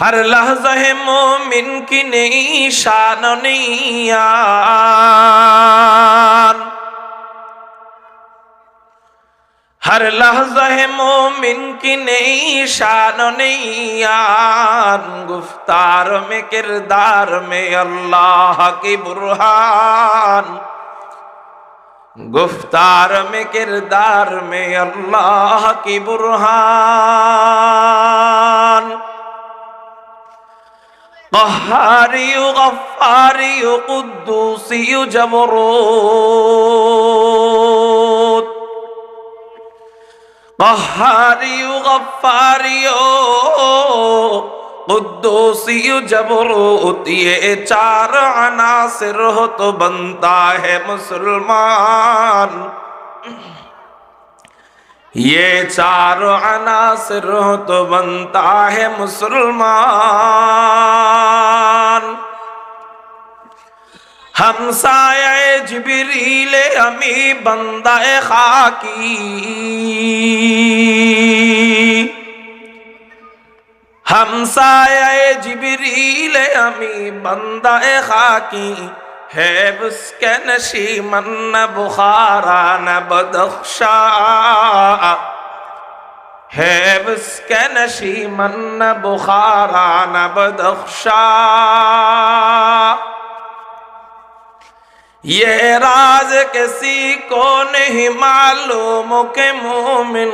ہر لحظہ مومن کی نئی شان و نیان ہر لحظہ مومن کی نئی شان و نیان گفتار میں، کردار میں اللہ کی برہان۔ گفتار میں، کردار میں اللہ کی برہان۔ قہاری غفاری قدوسی جبروت قہاری غفاری قدوسی جبروت یہ چار عناصر ہو تو بنتا ہے مسلمان. یہ چار عناصر ہو تو بنتا ہے مسلمان۔ ہم سایہ جبریل امی بندہ خاکی۔ ہم سایہ جبریل امی بندہ خاکی۔ ہے بس کے نشی من نہ بخارا نہ بدخشا ہے بس کے نشی من نہ بخارا نہ بدخشا یہ راز کسی کو نہیں معلوم کہ مومن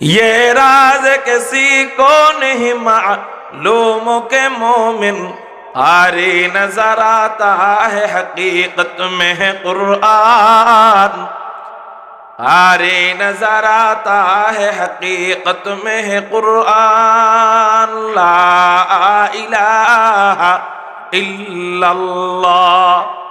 یہ راز کسی کو نہیں معلوم کہ مومن আরে নজর আতা হে হকীকত মে কুরআন। আরে নজর আতা হে হকীকত মে কুরআন। লা ইলাহা ইল্লাল্লাহ।